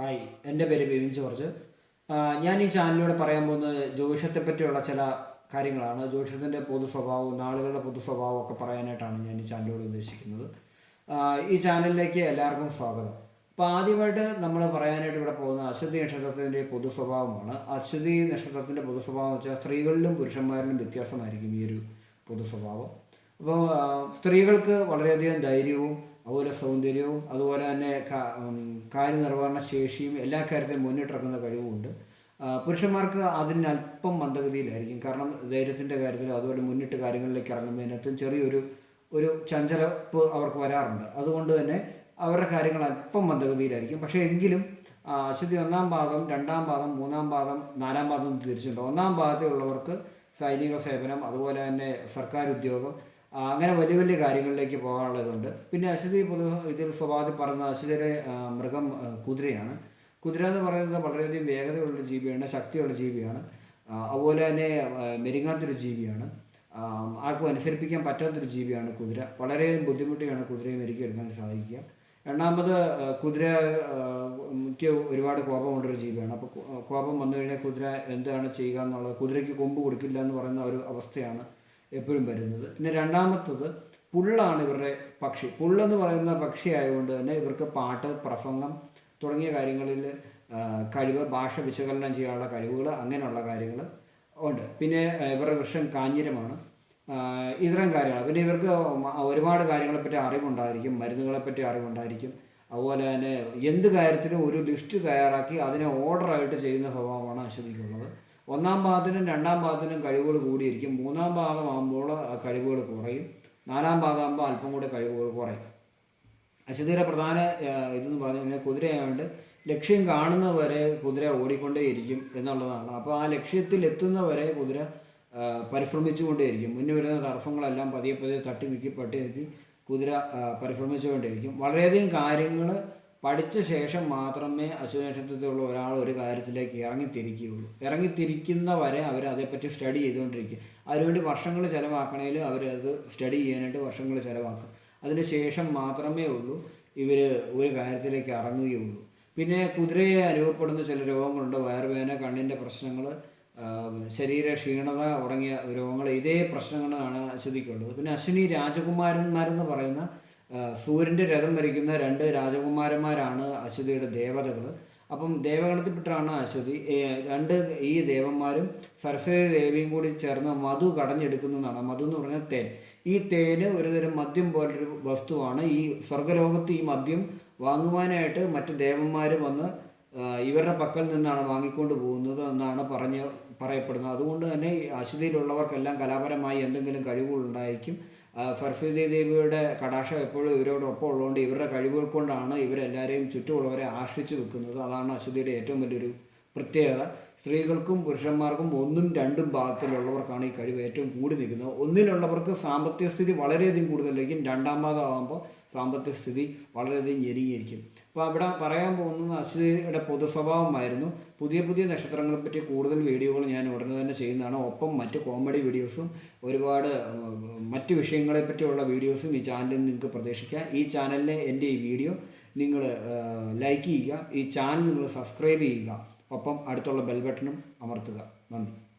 Hi എന്റെ പേര് Bivin George. ഞാൻ ഈ ചാനലിലൂടെ പറയാൻ പോകുന്നത് ജ്യോതിഷത്തെ പറ്റിയുള്ള ചില കാര്യങ്ങളാണ്. ജ്യോതിഷത്തിന്റെ പൊതു സ്വഭാവവും നാളുകളുടെ പൊതു സ്വഭാവവും ഒക്കെ പറയാനായിട്ടാണ് ഞാൻ ഈ ചാനലിലൂടെ ഉദ്ദേശിക്കുന്നത്. ഈ ചാനലിലേക്ക് എല്ലാവർക്കും സ്വാഗതം. അപ്പോൾ ആദ്യമായിട്ട് നമ്മൾ പറയാനായിട്ട് ഇവിടെ പോകുന്ന അശ്വതി നക്ഷത്രത്തിന്റെ പൊതു സ്വഭാവമാണ്. അശ്വതി നക്ഷത്രത്തിന്റെ പൊതു സ്വഭാവം വെച്ചാൽ സ്ത്രീകളിലും പുരുഷന്മാരിലും വ്യത്യാസമായിരിക്കും ഈ ഒരു പൊതു സ്വഭാവം. അപ്പോൾ സ്ത്രീകൾക്ക് വളരെയധികം ധൈര്യവും അതുപോലെ സൗന്ദര്യവും അതുപോലെ തന്നെ കാര്യനിർവഹണ ശേഷിയും എല്ലാ കാര്യത്തിലും മുന്നിട്ടിറക്കുന്ന കഴിവുമുണ്ട്. പുരുഷന്മാർക്ക് അതിന് അല്പം മന്ദഗതിയിലായിരിക്കും. കാരണം ധൈര്യത്തിന്റെ കാര്യത്തിൽ അതുപോലെ മുന്നിട്ട് കാര്യങ്ങളിലേക്ക് ഇറങ്ങുന്നതിനകത്തും ചെറിയൊരു ഒരു ചഞ്ചലപ്പ് അവർക്ക് വരാറുണ്ട്. അതുകൊണ്ട് തന്നെ അവരുടെ കാര്യങ്ങൾ അല്പം മന്ദഗതിയിലായിരിക്കും. പക്ഷേ എങ്കിലും അശ്വതി ഒന്നാം പാദം രണ്ടാം പാദം മൂന്നാം പാദം നാലാം പാദം തിരിച്ചിട്ടുണ്ട് ഒന്നാം പാദത്തിലുള്ളവർക്ക് സൈനിക സേവനം അതുപോലെ തന്നെ സർക്കാർ ഉദ്യോഗം അങ്ങനെ വലിയ വലിയ കാര്യങ്ങളിലേക്ക് പോകാനുള്ളതുണ്ട്. പിന്നെ അശ്വതി പൊതു ഇതിൽ സ്വഭാവത്തിൽ പറയുന്ന അശ്വതിയുടെ മൃഗം കുതിരയാണ്. കുതിര എന്ന് പറയുന്നത് വളരെയധികം വേഗതയുള്ള ജീവിയാണ് ശക്തിയുള്ള ജീവിയാണ്. അതുപോലെ തന്നെ മെരുങ്ങാത്തൊരു ജീവിയാണ്. ആർക്കും അനുസരിപ്പിക്കാൻ പറ്റാത്തൊരു ജീവിയാണ് കുതിര. വളരെ ബുദ്ധിമുട്ടിയാണ് കുതിരയെ മെരുക്കിയെടുക്കാൻ സാധിക്കുക. രണ്ടാമത് കുതിര എനിക്ക് ഒരുപാട് കോപമുള്ളൊരു ജീവിയാണ്. അപ്പോൾ കോപം വന്നു കഴിഞ്ഞാൽ കുതിര എന്താണ് ചെയ്യുക എന്നുള്ളത് കുതിരയ്ക്ക് കൊമ്പ് കൊടുക്കില്ല എന്ന് പറയുന്ന ഒരു അവസ്ഥയാണ് എപ്പോഴും വരുന്നത്. പിന്നെ രണ്ടാമത്തത് പുള്ളാണ് ഇവരുടെ പക്ഷി. പുള്ളെന്ന് പറയുന്ന പക്ഷി ആയതുകൊണ്ട് തന്നെ ഇവർക്ക് പാട്ട് പ്രസംഗം തുടങ്ങിയ കാര്യങ്ങളിൽ കഴിവ് ഭാഷ വിശകലനം ചെയ്യാനുള്ള കഴിവുകൾ അങ്ങനെയുള്ള കാര്യങ്ങൾ ഉണ്ട്. പിന്നെ ഇവരുടെ വൃക്ഷം കാഞ്ഞിരമാണ്. ഇത്തരം കാര്യങ്ങൾ. പിന്നെ ഇവർക്ക് ഒരുപാട് കാര്യങ്ങളെപ്പറ്റി അറിവുണ്ടായിരിക്കും. മരുന്നുകളെപ്പറ്റി അറിവുണ്ടായിരിക്കും. അതുപോലെ തന്നെ എന്ത് കാര്യത്തിലും ഒരു ലിസ്റ്റ് തയ്യാറാക്കി അതിനെ ഓർഡറായിട്ട് ചെയ്യുന്ന സ്വഭാവമാണ് അശ്വതിക്കുള്ളത് ഒന്നാം പാദത്തിനും രണ്ടാം പാദത്തിനും കഴിവുകൾ കൂടിയിരിക്കും. മൂന്നാം പാദമാകുമ്പോൾ കഴിവുകൾ കുറയും. നാലാം പാദമാകുമ്പോൾ അല്പം കൂടി കഴിവുകൾ കുറയും. അശ്വതിയുടെ പ്രധാന ഇതെന്ന് പറഞ്ഞു കഴിഞ്ഞാൽ കുതിരയായതുകൊണ്ട് ലക്ഷ്യം കാണുന്നവരെ കുതിര ഓടിക്കൊണ്ടേയിരിക്കും എന്നുള്ളതാണ്. അപ്പോൾ ആ ലക്ഷ്യത്തിൽ എത്തുന്നവരെ കുതിര പരിശ്രമിച്ചുകൊണ്ടേയിരിക്കും മുന്നേ വരുന്ന തടസ്സങ്ങളെല്ലാം പതിയെ പതിയെ തട്ടി മിക്കി പട്ടി കുതിര പരിശ്രമിച്ചുകൊണ്ടേയിരിക്കും വളരെയധികം കാര്യങ്ങൾ പഠിച്ച ശേഷം മാത്രമേ അശ്വതി നക്ഷത്രത്തിലുള്ള ഒരാൾ ഒരു കാര്യത്തിലേക്ക് ഇറങ്ങിത്തിരിക്കുകയുള്ളൂ. ഇറങ്ങിത്തിരിക്കുന്നവരെ അവർ അതേപ്പറ്റി സ്റ്റഡി ചെയ്തുകൊണ്ടിരിക്കുക അതിനുവേണ്ടി വർഷങ്ങൾ ചിലവാക്കണമെങ്കിൽ അവരത് സ്റ്റഡി ചെയ്യാനായിട്ട് വർഷങ്ങൾ ചിലവാക്കും. അതിന് ശേഷം മാത്രമേ ഉള്ളൂ ഇവർ ഒരു കാര്യത്തിലേക്ക് ഇറങ്ങുകയുള്ളൂ. പിന്നെ കുതിരയെ അനുഭവപ്പെടുന്ന ചില രോഗങ്ങളുണ്ട്. വയറുവേദന കണ്ണിന്റെ പ്രശ്നങ്ങൾ ശരീര ക്ഷീണത തുടങ്ങിയ രോഗങ്ങൾ. ഇതേ പ്രശ്നങ്ങളാണ് അശ്വതിക്കുള്ളത് പിന്നെ അശ്വിനി രാജകുമാരന്മാരെന്ന് പറയുന്ന സൂര്യന്റെ രഥം ഭരിക്കുന്ന രണ്ട് രാജകുമാരന്മാരാണ് അശ്വതിയുടെ ദേവതകൾ. അപ്പം ദേവഗണത്തിൽപ്പെട്ടാണ് അശ്വതി. രണ്ട് ഈ ദേവന്മാരും സരസ്വതി ദേവിയും കൂടി ചേർന്ന് മധു കടഞ്ഞെടുക്കുന്നതാണ് മധു എന്ന് പറഞ്ഞാൽ തേൻ. ഈ തേന് ഒരുതരം മദ്യം പോലൊരു വസ്തുവാണ്. ഈ സ്വർഗലോകത്ത് ഈ മദ്യം വാങ്ങുവാനായിട്ട് മറ്റ് ദേവന്മാർ വന്ന് ഇവരുടെ പക്കൽ നിന്നാണ് വാങ്ങിക്കൊണ്ട് പോകുന്നത് എന്നാണ് പറഞ്ഞ് പറയപ്പെടുന്നത്. അതുകൊണ്ട് തന്നെ അശ്വതിയിലുള്ളവർക്കെല്ലാം കലാപരമായി എന്തെങ്കിലും കഴിവുകളുണ്ടായിരിക്കും. സരസ്വതി ദേവിയുടെ കടാക്ഷം എപ്പോഴും ഇവരോടൊപ്പം ഉള്ളതുകൊണ്ട് ഇവരുടെ കഴിവുകൾ കൊണ്ടാണ് ഇവരെല്ലാവരെയും ചുറ്റുമുള്ളവരെ ആശ്രയിച്ച് വെക്കുന്നത്. അതാണ് അശ്വതിയുടെ ഏറ്റവും വലിയൊരു പ്രത്യേകത സ്ത്രീകൾക്കും പുരുഷന്മാർക്കും ഒന്നും രണ്ടും ഭാഗത്തിലുള്ളവർക്കാണ് ഈ കഴിവ് ഏറ്റവും കൂടി നിൽക്കുന്നത്. ഒന്നിലുള്ളവർക്ക് സാമ്പത്തിക സ്ഥിതി വളരെയധികം കൂടുതലായിരിക്കും രണ്ടാം ഭാഗമാകുമ്പോൾ സാമ്പത്തിക സ്ഥിതി വളരെയധികം ഞെരുങ്ങിയിരിക്കും. അപ്പോൾ അവിടെ പറയാൻ പോകുന്നത് അശ്വതിയുടെ പൊതു സ്വഭാവമായിരുന്നു പുതിയ പുതിയ നക്ഷത്രങ്ങളെ പറ്റി കൂടുതൽ വീഡിയോകൾ ഞാൻ ഉടനെ തന്നെ ചെയ്യുന്നതാണ്. ഒപ്പം മറ്റ് കോമഡി വീഡിയോസും ഒരുപാട് മറ്റ് വിഷയങ്ങളെ പറ്റിയുള്ള വീഡിയോസും ഈ ചാനലിൽ നിങ്ങൾക്ക് പ്രതീക്ഷിക്കാം. ഈ ചാനലിലെ എന്റെ ഈ വീഡിയോ നിങ്ങൾ ലൈക്ക് ചെയ്യുക. ഈ ചാനൽ നിങ്ങൾ സബ്സ്ക്രൈബ് ചെയ്യുക. ഒപ്പം അടുത്തുള്ള ബെൽ ബട്ടണും അമർത്തുക. നന്ദി.